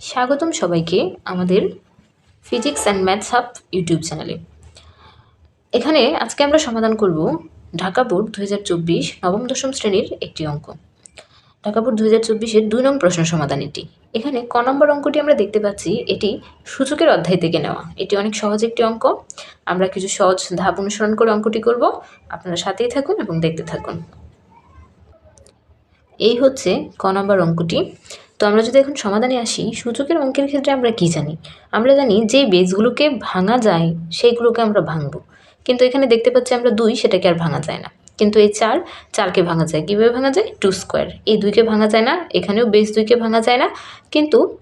স্বাগতম সবাইকে আমাদের physics and maths hub YouTube চ্যানেলে এখানে আজকে আমরা সমাধান করব ঢাকা বোর্ড দু নবম দশম শ্রেণির একটি অঙ্ক। ঢাকা বোর্ড দু হাজার চব্বিশের দুই নং প্রশ্ন সমাধান এটি এখানে ক নম্বর অঙ্কটি আমরা দেখতে পাচ্ছি, এটি সূচকের অধ্যায় থেকে নেওয়া। এটি অনেক সহজ একটি অঙ্ক। আমরা কিছু সহজ ধাপ অনুসরণ করে অঙ্কটি করব। আপনারা সাথেই থাকুন এবং দেখতে থাকুন। এই হচ্ছে ক নম্বর অঙ্কটি। আমরা যদি এখন সমাধানে আসি, সূচকের অঙ্কের ক্ষেত্রে আমরা কি জানি? আমরা জানি যে বেজগুলোকে ভাঙা যায়, সেইগুলোকে আমরা ভাঙবো। কিন্তু এখানে দেখতে পাচ্ছি আমরা দুই, সেটাকে আর ভাঙা যায় না। কিন্তু এই চার, চারকে ভাঙা যায়। কীভাবে ভাঙা যায়? Two square. এই দুইকে ভাঙা যায় না, এখানেও বেস দুইকে ভাঙা যায় না। কিন্তু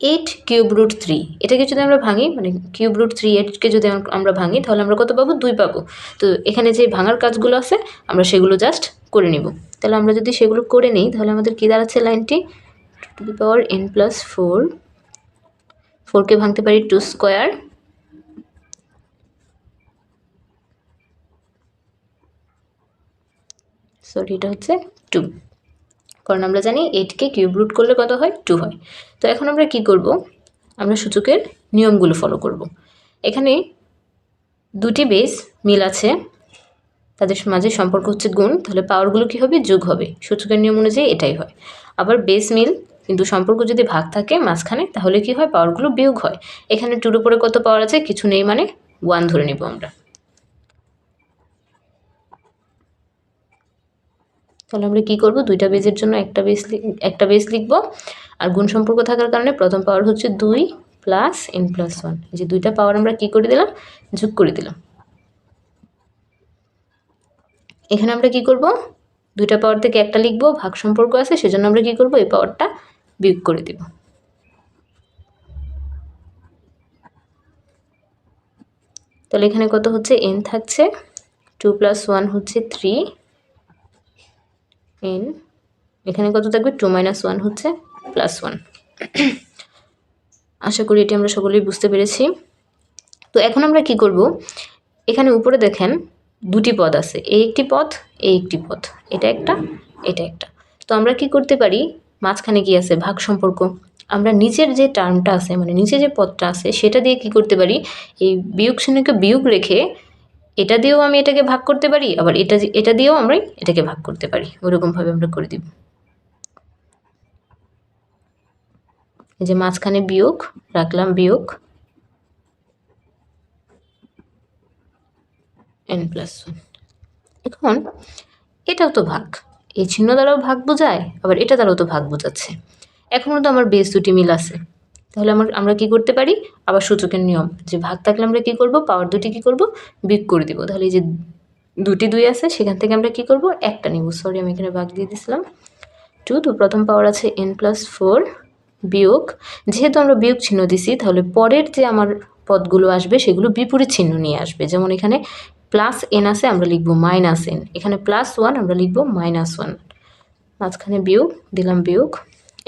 এইট কিউব রুট থ্রি এটাকে যদি আমরা ভাঙি মানে কিউব রুট থ্রি এইটকে যদি আমরা ভাঙি, তাহলে আমরা কত পাবো? দুই পাবো। তো এখানে যে ভাঙার কাজগুলো আছে, আমরা সেগুলো জাস্ট করে নিব। তাহলে আমরা যদি সেগুলো করে নিই, তাহলে আমাদের কী দাঁড়াচ্ছে লাইনটি? Two the power N plus four ফোরকে ভাঙতে পারি টু স্কোয়ার সরি এটা হচ্ছে টু কারণ আমরা জানি এইটকে কিউব রুট করলে কত হয়? টু হয়। তো এখন আমরা কি করব? আমরা সূচকের নিয়মগুলো ফলো করব। এখানে দুটি বেস মিল আছে। তাদের মাঝে সম্পর্ক হচ্ছে গুণ। তাহলে পাওয়ারগুলো কী হবে? যোগ হবে। সূচকের নিয়ম অনুযায়ী এটাই হয়। আবার বেস মিল, কিন্তু সম্পর্ক যদি ভাগ থাকে মাঝখানে, তাহলে কি হয়? পাওয়ারগুলো বিয়োগ হয়। এখানে টুর উপরে কত পাওয়ার আছে? কিছু নেই মানে ওয়ান ধরে নিব আমরা। তাহলে আমরা কী করব? দুইটা বেজের জন্য একটা বেস একটা বেস লিখব। আর গুণ সম্পর্ক থাকার কারণে প্রথম পাওয়ার হচ্ছে দুই প্লাস এন প্লাস ওয়ান এই যে দুইটা পাওয়ার আমরা কী করে দিলাম? যোগ করে দিলাম। এখানে আমরা কি করব? দুইটা পাওয়ার থেকে একটা লিখব, ভাগ সম্পর্ক আছে, সেজন্য আমরা কি করব? এই পাওয়ারটা বিয়োগ করে দিব। তাহলে এখানে কত হচ্ছে? এন থাকছে। টু প্লাস ওয়ান হচ্ছে থ্রি এন এখানে কত থাকবে? টু মাইনাস ওয়ান হচ্ছে প্লাস ওয়ান আশা করি এটি আমরা সকলেই বুঝতে পেরেছি। তো এখন আমরা কি করব? এখানে উপরে দেখেন দুটি পদ আছে এই একটি পথ এই একটি পথ এটা একটা এটা একটা। তো আমরা কি করতে পারি? মাঝখানে কি আছে? ভাগ সম্পর্ক। আমরা নিচের যে টার্মটা আছে মানে নিচে যে পদটা আছে, সেটা দিয়ে কি করতে পারি? এই বিয়োগ শ্রেণীকে বিয়োগ রেখে এটা দিয়েও আমি এটাকে ভাগ করতে পারি, আবার এটা এটা দিয়েও আমরা এটাকে ভাগ করতে পারি। ওরকমভাবে আমরা করে দিব। এই যে মাঝখানে বিয়োগ, রাখলাম বিয়োগ। এন প্লাস ওয়ান এখন এটাও তো ভাগ। এই চিহ্ন দ্বারাও ভাগ বোঝায়, আবার এটা দ্বারাও তো ভাগ বোঝাচ্ছে। এখনও তো আমার বেস দুটি মিল আছে। তাহলে আমার, আমরা কি করতে পারি? আবার সূচকের নিয়ম, যে ভাগ থাকলে আমরা কি করব? পাওয়ার দুটি কি করব? বিগ করে দিব। তাহলে এই যে দুটি দুই আছে, সেখান থেকে আমরা কি করব? একটা নিব। সরি আমি এখানে ভাগ দিয়ে দিছিলাম। টু তো প্রথম পাওয়ার আছে এন প্লাস ফোর বিয়োগ। যেহেতু আমরা বিয়োগ চিহ্ন দিছি, তাহলে পরের যে আমার পদগুলো আসবে, সেগুলো বিপরীত চিহ্ন নিয়ে আসবে। যেমন এখানে প্লাস এন আছে, আমরা লিখব মাইনাস এন এখানে প্লাস ওয়ান আমরা লিখব মাইনাস ওয়ান মাঝখানে বিয়োগ, দিলাম বিয়োগ।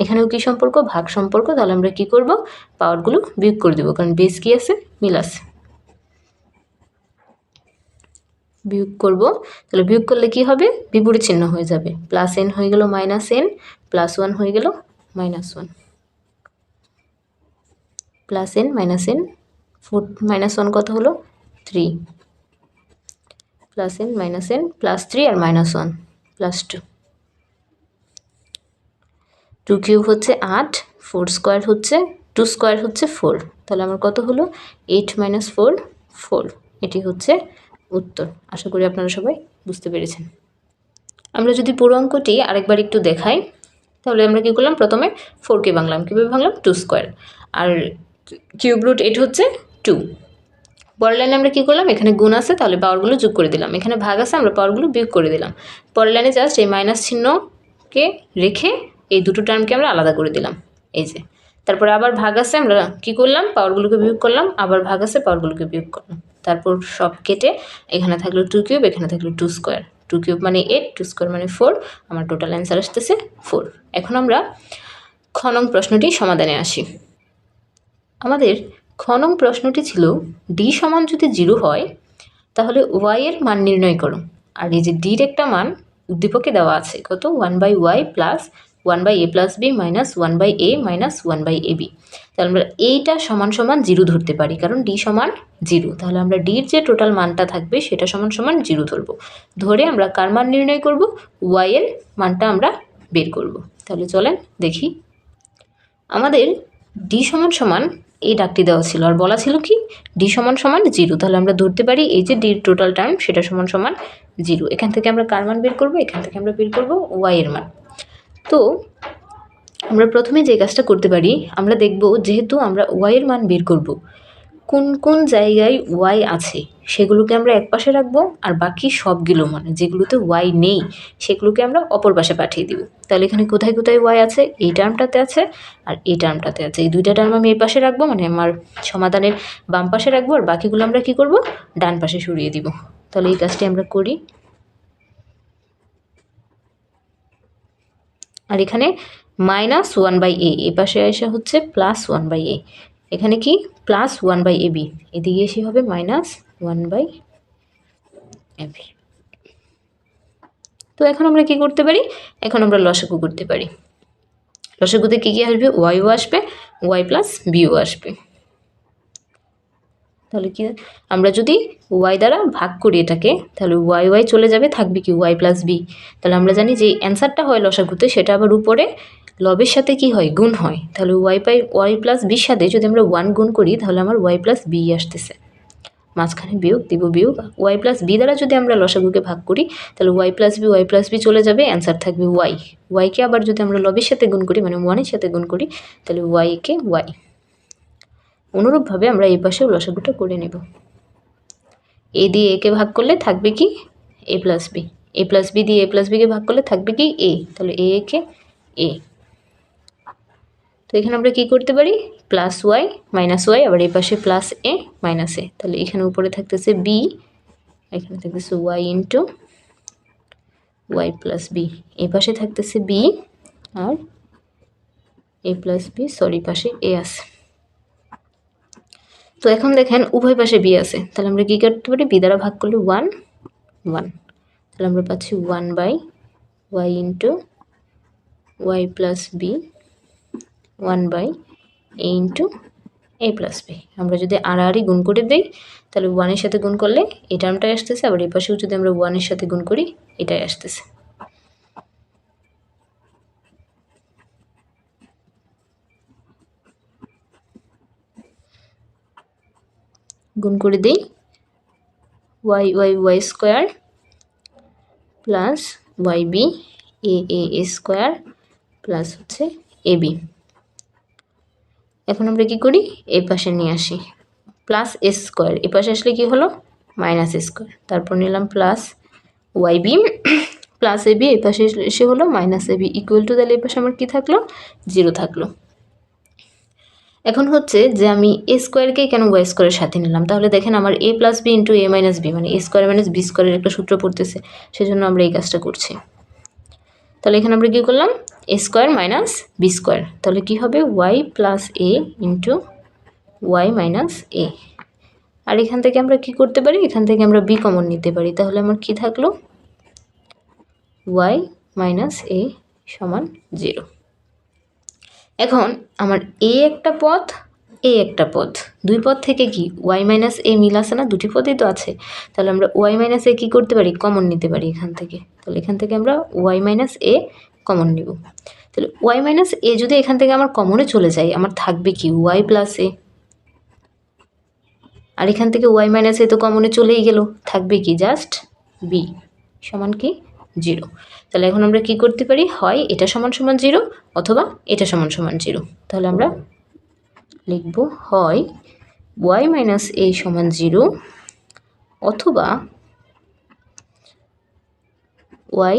এখানেও কি সম্পর্ক? ভাগ সম্পর্ক। তাহলে আমরা কি করব? পাওয়ারগুলো বিয়োগ করে দেবো। কারণ বেস কি আছে? মিল আছে। বিয়োগ করব। তাহলে বিয়োগ করলে কি হবে? বিপরীত চিহ্ন হয়ে যাবে। প্লাস এন হয়ে গেল মাইনাস এন প্লাস ওয়ান হয়ে গেল minus one plus N minus N four minus one কত হলো? Three plus N minus N plus three আর minus one plus two two cube হচ্ছে আট, ফোর স্কোয়ার হচ্ছে, টু স্কোয়ার হচ্ছে ফোর। তাহলে আমার কত হলো? Eight minus four four. এটি হচ্ছে উত্তর। আশা করি আপনারা সবাই বুঝতে পেরেছেন। আমরা যদি পুরো অঙ্কটি আরেকবার একটু দেখাই, তাহলে আমরা কী করলাম? প্রথমে ফোরকে ভাঙলাম। কীভাবে ভাঙলাম? Two square. আর কিউব রুট এইট হচ্ছে টু। পরের লাইনে আমরা কী করলাম? এখানে গুণ আছে, তাহলে পাওয়ারগুলো যোগ করে দিলাম। এখানে ভাগ আছে, আমরা পাওয়ারগুলো বিয়োগ করে দিলাম। পরের লাইনে জাস্ট এই মাইনাস চিহ্নকে রেখে এই দুটো টার্মকে আমরা আলাদা করে দিলাম। এই যে, তারপরে আবার ভাগ আছে, আমরা কি করলাম? পাওয়ারগুলোকে বিয়োগ করলাম, আবার ভাগ আছে পাওয়ারগুলোকে বিয়োগ করলাম। তারপর সব কেটে এখানে থাকল টু কিউব এখানে থাকল টু স্কোয়ার টু কিউব মানে এইট টু স্কোয়ার মানে ফোর আমার টোটাল অ্যান্সার আসতেছে ফোর এখন আমরা খনং প্রশ্নটি সমাধানে আসি। আমাদের খনং প্রশ্নটি ছিল ডি সমান যদি জিরো হয়, তাহলে ওয়াইয়ের মান নির্ণয় করো। আর এই যে ডির একটা মান উদ্দীপকে দেওয়া আছে, কত? One by Y plus one by A plus B minus one by A minus one by A B তাহলে আমরা এইটা সমান সমান জিরো ধরতে পারি, কারণ ডি সমান জিরো। তাহলে আমরা ডির যে টোটাল মানটা থাকবে, সেটা সমান সমান জিরো ধরবো। ধরে আমরা কার মান নির্ণয় করব? ওয়াই এর মানটা আমরা বের করব। তাহলে চলেন দেখি। আমাদের ডি সমান সমান এই ডাকটি দেওয়া ছিল, আর বলা ছিল কি? ডি সমান সমান জিরো। তাহলে আমরা ধরতে পারি এই যে ডির টোটাল টার্ম সেটা সমান সমান জিরো। এখান থেকে আমরা কার মান বের করব? এখান থেকে আমরা বের করব ওয়াই এর মান। তো আমরা প্রথমে যে কাজটা করতে পারি, আমরা দেখব যেহেতু আমরা ওয়াইয়ের মান বের করব, কোন কোন জায়গায় ওয়াই আছে, সেগুলোকে আমরা এক পাশে রাখব আর বাকি সবগুলো মানে যেগুলোতে ওয়াই নেই, সেগুলোকে আমরা অপর পাশে পাঠিয়ে দিব। তাহলে এখানে কোথায় কোথায় ওয়াই আছে? এই টার্মটাতে আছে আর এই টার্মটাতে আছে। এই দুইটা টার্ম আমি এই পাশে রাখব মানে আমার সমাধানের বাম পাশে রাখব আর বাকিগুলো আমরা কি করব? ডান পাশে সরিয়ে দিব। তাহলে এই কাজটি আমরা করি। আর এখানে মাইনাস ওয়ান বাই এ এ পাশে আসা হচ্ছে প্লাস ওয়ান বাই এ এখানে কি? Plus one by A B এদিকে এসে হবে minus one by A B তো এখন আমরা কি করতে পারি? এখন আমরা লসাগু করতে পারি। লসাগুতে কী কী আসবে? ওয়াইও আসবে ওয়াই প্লাস বিও আসবে। তাহলে কি আমরা যদি ওয়াই দ্বারা ভাগ করি এটাকে, তাহলে ওয়াই ওয়াই চলে যাবে, থাকবে কি ওয়াই প্লাস বি তাহলে আমরা জানি যে অ্যান্সারটা হয় লসাগুতে, সেটা আবার উপরে লবের সাথে কি হয়? গুণ হয়। তাহলে ওয়াই পাই ওয়াই প্লাস বির সাথে যদি আমরা ওয়ান গুণ করি, তাহলে আমার ওয়াই প্লাস বি আসতেছে। মাঝখানে বিয়োগ, দিব বিয়োগ। ওয়াই প্লাস বি দ্বারা যদি আমরা লসাগুকে ভাগ করি, তাহলে Y plus B Y plus B চলে যাবে, অ্যান্সার থাকবে ওয়াই ওয়াইকে আবার যদি আমরা লবের সাথে গুণ করি মানে ওয়ানের সাথে গুণ করি, তাহলে ওয়াইকে ওয়াই অনুরূপভাবে আমরা এই পাশেও লসাগুটা করে নেব। এ দিয়ে একে ভাগ করলে থাকবে কি? A plus B A plus B দিয়ে এ প্লাস বিকে ভাগ করলে থাকবে কি? এ। তাহলে এ কে? এ। তো এখানে আমরা কি করতে পারি? প্লাস ওয়াই মাইনাস ওয়াই আবার এই পাশে প্লাস এ মাইনাস এ তাহলে এখানে উপরে থাকতেছে বি এখানে থাকতেছে Y into Y plus B এই পাশে থাকতেছে বি আর এ প্লাস বি সরি পাশে এ আছে। তো এখন দেখেন, উভয় পাশে বি আছে। তাহলে আমরা কী করতে পারি? বি দ্বারা ভাগ করলে ওয়ান ওয়ান তাহলে আমরা পাচ্ছি one by Y into Y plus B one by A into A plus B আমরা যদি আড়াআড়ি গুণ করে দিই, তাহলে ওয়ানের সাথে গুণ করলে এই টার্মটাই আসতেছে, আবার এই পাশেও যদি আমরা ওয়ানের সাথে গুণ করি, এটাই আসতেছে। গুণ করে দিই। Y Y Y square plus Y B, A A square plus হচ্ছে এ বি। এখন আমরা কি করি? এ পাশে নিয়ে আসি। Plus S square. এ পাশে আসলে কি হলো? Minus square. তারপর নিলাম plus Y B, plus A B, এ পাশে এসে হলো minus A B. Equal to তাহলে এ পাশে আমার কী থাকল? জিরো থাকল। এখন হচ্ছে যে আমি এ স্কোয়ারকে কেন ওয়াই স্কোয়ারের সাথে নিলাম? তাহলে দেখেন আমার A plus B into A minus B মানে এ স্কোয়ার মাইনাস বি স্কোয়ারের একটা সূত্র পড়তেছে, সেজন্য আমরা এই কাজটা করছি। তাহলে এখানে আমরা কী করলাম? A square minus B square তাহলে কী হবে? Y plus A into Y minus A আর এখান থেকে আমরা কি করতে পারি? এখান থেকে আমরা বি কমন নিতে পারি। তাহলে আমার কি থাকল? ওয়াই মাইনাস এ সমান জিরো এখন আমার এ একটা পথ, এ একটা পথ। দুই পথ থেকে কি ওয়াই মাইনাস এ মিল আছে না? দুটি পথই তো আছে। তাহলে আমরা ওয়াই মাইনাস এ কী করতে পারি? কমন নিতে পারি এখান থেকে। তাহলে এখান থেকে আমরা ওয়াই মাইনাস এ কমন নিব। তাহলে ওয়াই মাইনাস এ যদি এখান থেকে আমার কমনে চলে যায়, আমার থাকবে কি ওয়াই প্লাস এ? আর এখান থেকে ওয়াই মাইনাস এ তো কমনে চলেই গেল। থাকবে কি জাস্ট বি। সমান কি? জিরো। তাহলে এখন আমরা কি করতে পারি? হয় এটা সমান সমান জিরো অথবা এটা সমান সমান জিরো। তাহলে আমরা লিখব হয় ওয়াই মাইনাস এ সমান জিরো অথবা Y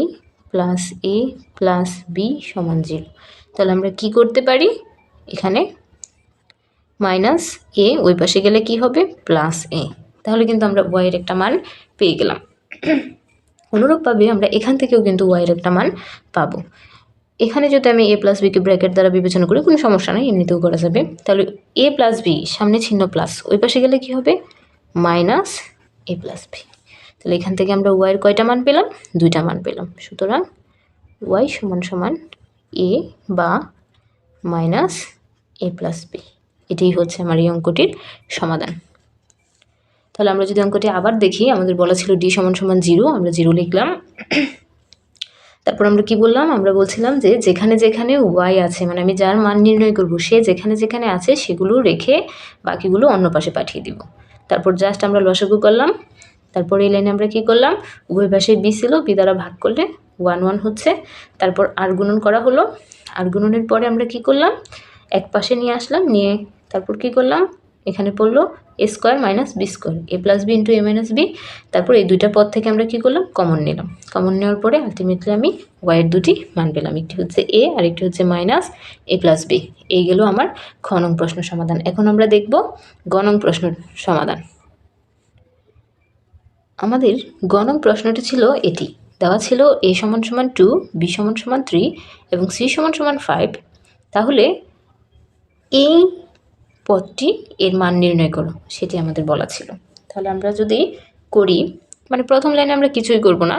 plus A plus B সমান জিরো। তাহলে আমরা কি করতে পারি? এখানে মাইনাস এ ওই পাশে গেলে কি হবে? Plus A. তাহলে কিন্তু আমরা ওয়াইয়ের একটা মান পেয়ে গেলাম। অনুরূপভাবে আমরা এখান থেকেও কিন্তু ওয়াইয়ের একটা মান পাবো। এখানে যদি আমি এ প্লাস বিকে ব্র্যাকেট দ্বারা বিবেচনা করি, কোনো সমস্যা নেই, এমনিতেও করা যাবে। তাহলে এ প্লাস বি সামনে ছিন্ন প্লাস ওই পাশে গেলে কি হবে? মাইনাস এ প্লাস বি তাহলে এখান থেকে আমরা ওয়াইয়ের কয়টা মান পেলাম? দুইটা মান পেলাম। সুতরাং ওয়াই সমান সমান এ বা মাইনাস এ প্লাস বি এটাই হচ্ছে আমার এই অঙ্কটির সমাধান। তাহলে আমরা যদি অঙ্কটি আবার দেখি, আমাদের বলা ছিল ডি সমান সমান জিরো আমরা জিরো লিখলাম। তারপর আমরা কি বললাম? আমরা বলছিলাম যে যেখানে যেখানে ওয়াই আছে মানে আমি যার মান নির্ণয় করব, সে যেখানে যেখানে আছে সেগুলো রেখে বাকিগুলো অন্য পাশে পাঠিয়ে দিব। তারপর জাস্ট আমরা লসাগু করলাম। তারপর এই লাইনে আমরা কি করলাম? উভয় পাশে বি ছিল বি দ্বারা ভাগ করলে ওয়ান ওয়ান হচ্ছে। তারপর আর গুণন করা হলো। আর গুণনের পরে আমরা কি করলাম? এক পাশে নিয়ে আসলাম, নিয়ে তারপর কি করলাম? এখানে পড়ল A square minus B square A plus B into A minus B তারপর এই দুইটা পদ থেকে আমরা কি করলাম? কমন নিলাম। কমন নেওয়ার পরে আলটিমেটলি আমি ওয়াইয়ের দুটি মান পেলাম। একটি হচ্ছে এ আর একটি হচ্ছে মাইনাস এ প্লাস বি এই গেল আমার খনং প্রশ্ন সমাধান। এখন আমরা দেখব গণং প্রশ্ন সমাধান। আমাদের গণং প্রশ্নটি ছিল এটি। দেওয়া ছিল এ সমান সমান টু বি সমান সমান থ্রি এবং সি সমান সমান ফাইভ তাহলে এই পদটি এর মান নির্ণয় করো, সেটি আমাদের বলা ছিল। তাহলে আমরা যদি করি মানে প্রথম লাইনে আমরা কিছুই করব না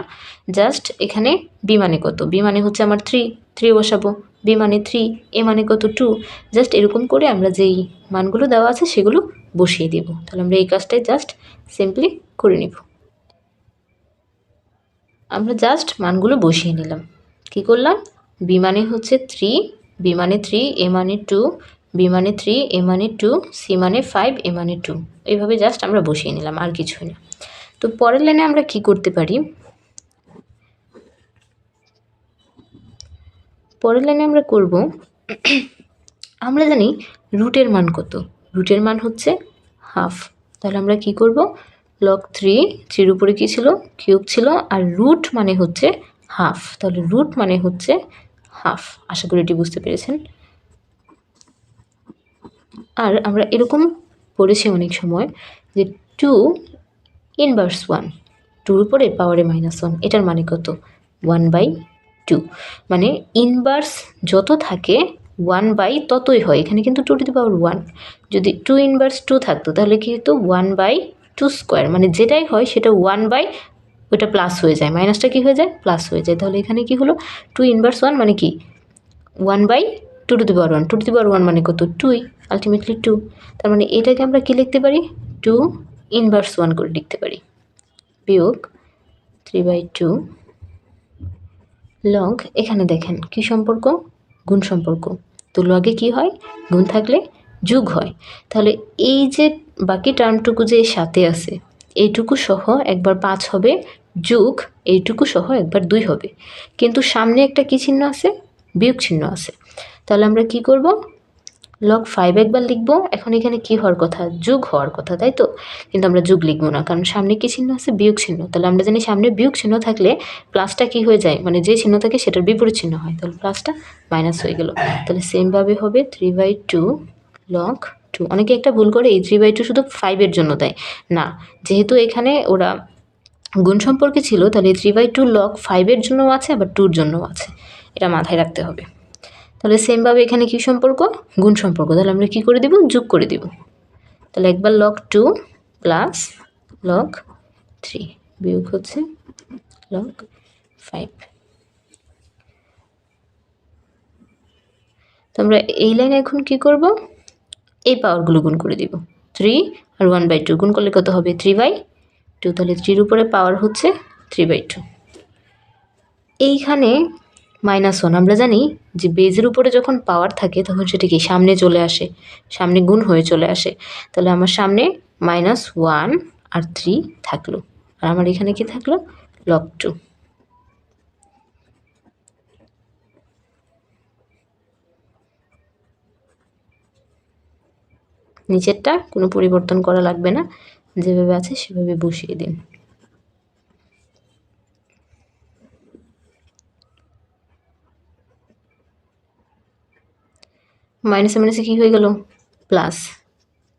জাস্ট এখানে বি মানে কত? বি মানে হচ্ছে আমার থ্রি থ্রি বসাবো। বি মানে থ্রি এ মানে কত? টু জাস্ট এরকম করে আমরা যেই মানগুলো দেওয়া আছে সেগুলো বসিয়ে দেব। তাহলে আমরা এই কাজটাই জাস্ট সিম্পলি করে নিব। আমরা জাস্ট মানগুলো বসিয়ে নিলাম। কি করলাম? বি মানে হচ্ছে থ্রি বি মানে থ্রি এ মানে টু বি মানে থ্রি এ মানে টু সি মানে ফাইভ এ মানে টু এইভাবে জাস্ট আমরা বসিয়ে নিলাম, আর কিছুই না। তো পরের লাইনে আমরা কি করতে পারি? পরের লাইনে আমরা করব, আমরা জানি রুটের মান কত। রুটের মান হচ্ছে হাফ তাহলে আমরা কি করব? লক থ্রি থ্রির উপরে কী ছিল? কিউব ছিল। আর রুট মানে হচ্ছে হাফ তাহলে রুট মানে হচ্ছে হাফ আশা করি এটি বুঝতে পেরেছেন। আর আমরা এরকম পড়েছি অনেক সময় যে টু ইনভার্স ওয়ান টুর উপরে পাওয়ারে মাইনাস ওয়ান এটার মানে কত? ওয়ান বাই টু মানে ইনভার্স যত থাকে ওয়ান বাই ততই হয়। এখানে কিন্তু two to the power one যদি টু ইনভার্স টু থাকতো, তাহলে কি হতো ওয়ান বাই টু স্কোয়ার মানে যেটাই হয় সেটা ওয়ান বাই ওটা প্লাস হয়ে যায়। মাইনাসটা কি হয়ে যায়? প্লাস হয়ে যায়। তাহলে এখানে কি হলো? টু ইনভার্স ওয়ান মানে কি? One by two to the power one two to the power one মানে কত? টুই আলটিমেটলি টু তার মানে এটাকে আমরা কী লিখতে পারি? টু ইনভার্স ওয়ান করে লিখতে পারি। বিয়োগ থ্রি বাই টু লগ এখানে দেখেন কি সম্পর্ক? গুণ সম্পর্ক। তো লগে কি হয়? গুণ থাকলে যুগ হয়। তাহলে এই যে বাকি টার্মটুকু যে সাথে আছে, এইটুকু সহ একবার পাঁচ হবে, যুগ এইটুকু সহ একবার দুই হবে। কিন্তু সামনে একটা কী চিহ্ন আছে? বিয়োগ চিহ্ন আছে। তাহলে আমরা কি করব? লগ ফাইভ একবার লিখব। এখন এখানে কি হওয়ার কথা? যুগ হওয়ার কথা, তাই তো? কিন্তু আমরা যুগ লিখব না, কারণ সামনে কি চিহ্ন আছে? বিয়োগ চিহ্ন। তাহলে আমরা জানি সামনে বিয়োগ চিহ্ন থাকলে প্লাসটা কি হয়ে যায়? মানে যে চিহ্ন থাকে সেটার বিপরীত চিহ্ন হয়। তাহলে প্লাসটা মাইনাস হয়ে গেল। তাহলে সেমভাবে হবে three by two log two অনেকে একটা ভুল করে, এই থ্রি বাই টু শুধু ফাইভের জন্য দেয়। না, যেহেতু এখানে ওরা গুণ সম্পর্কে ছিল, তাহলে থ্রি বাই টু লগ ফাইভের জন্যও আছে, আবার টুর জন্যও আছে। এটা মাথায় রাখতে হবে। তাহলে সেমভাবে এখানে কী সম্পর্ক? গুণ সম্পর্ক। তাহলে আমরা কী করে দিব? যোগ করে দিব। তাহলে একবার log two plus log three বিয়োগ হচ্ছে লক ফাইভ তো আমরা এই লাইনে এখন কি করব? এই পাওয়ারগুলো গুণ করে দিব। থ্রি আর ওয়ান বাই টু গুণ করলে কত হবে? থ্রি বাই টু তাহলে থ্রির উপরে পাওয়ার হচ্ছে থ্রি বাই টু এইখানে মাইনাস ওয়ান আমরা জানি যে বেজের উপরে যখন পাওয়ার থাকে, তখন সেটা কি? সামনে চলে আসে। সামনে গুণ হয়ে চলে আসে। তাহলে আমার সামনে মাইনাস ওয়ান আর থ্রি থাকল। আর আমার এখানে কি থাকল? লক টু নিচেরটা কোনো পরিবর্তন করা লাগবে না। যেভাবে আছে সেভাবে বসিয়ে দিন। মাইনাসে মাইনাসে কী হয়ে গেল? প্লাস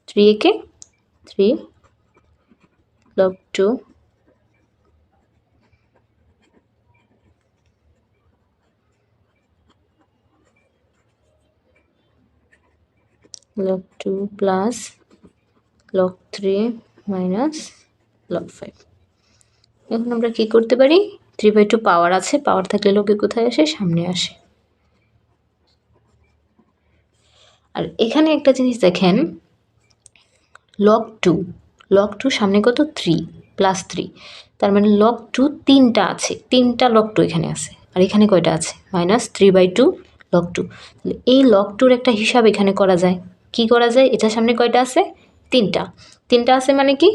থ্রি একে থ্রি লব two log two plus log three minus log five এখন আমরা কী করতে পারি? থ্রি বাই টু পাওয়ার আছে পাওয়ার থাকলে লোকে কোথায় আসে? সামনে আসে। আর এখানে একটা জিনিস দেখেন লক টু লক টু সামনে কত? থ্রি প্লাস থ্রি তার মানে লক টু তিনটা আছে, তিনটা লক টু এখানে আছে। আর এখানে কয়টা আছে? Minus three by two log two এই লক টুর একটা হিসাব এখানে করা যায়। কি করা যায়? এটার সামনে কয়টা আছে? তিনটা। তিনটা আছে মানে কি?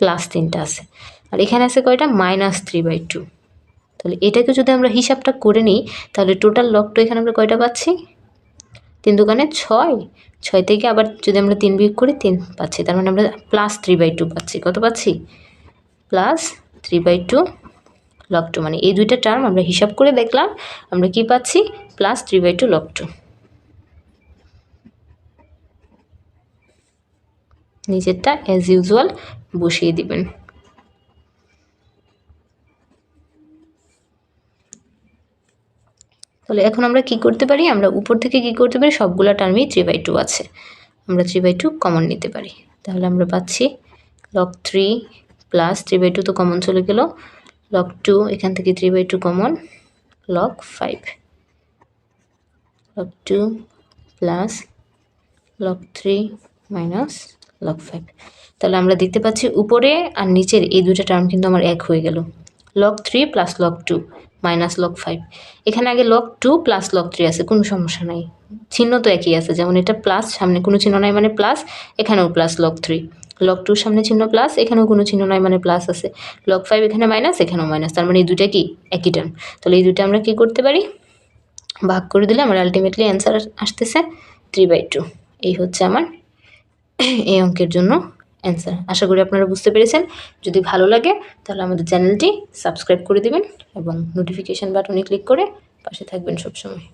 প্লাস তিনটা আছে। আর এখানে আছে কয়টা? মাইনাস থ্রি বাই টু তাহলে এটাকে যদি আমরা হিসাবটা করে নিই, তাহলে টোটাল লগ টু এখানে আমরা কয়টা পাচ্ছি? তিন দোকানে ছয়। ছয় থেকে আবার যদি আমরা তিন বিয়োগ করি, তিন পাচ্ছি। তার মানে আমরা প্লাস থ্রি বাই টু পাচ্ছি। কত পাচ্ছি? Plus three by two log two মানে এই দুইটা টার্ম আমরা হিসাব করে দেখলাম, আমরা কি পাচ্ছি? Plus three by two log two নিচেরটা অ্যাজ ইউজুয়াল বসিয়ে দিবেন। তাহলে এখন আমরা কি করতে পারি? আমরা উপর থেকে কি করতে পারি? সবগুলা টার্মই থ্রি বাই টু আছে। আমরা থ্রি বাই টু কমন নিতে পারি। তাহলে আমরা পাচ্ছি log three plus three by two তো কমন চলে গেল। লক টু এখান থেকে three by two common log five log two plus log three minus log five তাহলে আমরা দেখতে পাচ্ছি উপরে আর নিচের এই দুটো টার্ম কিন্তু আমার এক হয়ে গেল। Log three plus log two minus log five এখানে আগে log two plus log three আছে, কোনো সমস্যা নাই। চিহ্ন তো একই আছে, যেমন এটা প্লাস সামনে কোনো চিহ্ন নাই মানে প্লাস এখানেও প্লাস লক থ্রি লক টুর সামনে চিহ্ন প্লাস এখানেও কোনো চিহ্ন নাই মানে প্লাস আছে। লক ফাইভ এখানে মাইনাস এখানেও মাইনাস তার মানে এই দুটা কি? একই টার্ম তাহলে এই দুটো আমরা কি করতে পারি? ভাগ করে দিলে আমার আলটিমেটলি অ্যান্সার আসতেছে থ্রি বাই টু এই হচ্ছে আমার এই অঙ্কের জন্য অ্যান্সার আশা করি আপনারা বুঝতে পেরেছেন। যদি ভালো লাগে, তাহলে আমাদের চ্যানেলটি সাবস্ক্রাইব করে দিবেন এবং নোটিফিকেশান বাটনে ক্লিক করে পাশে থাকবেন সবসময়।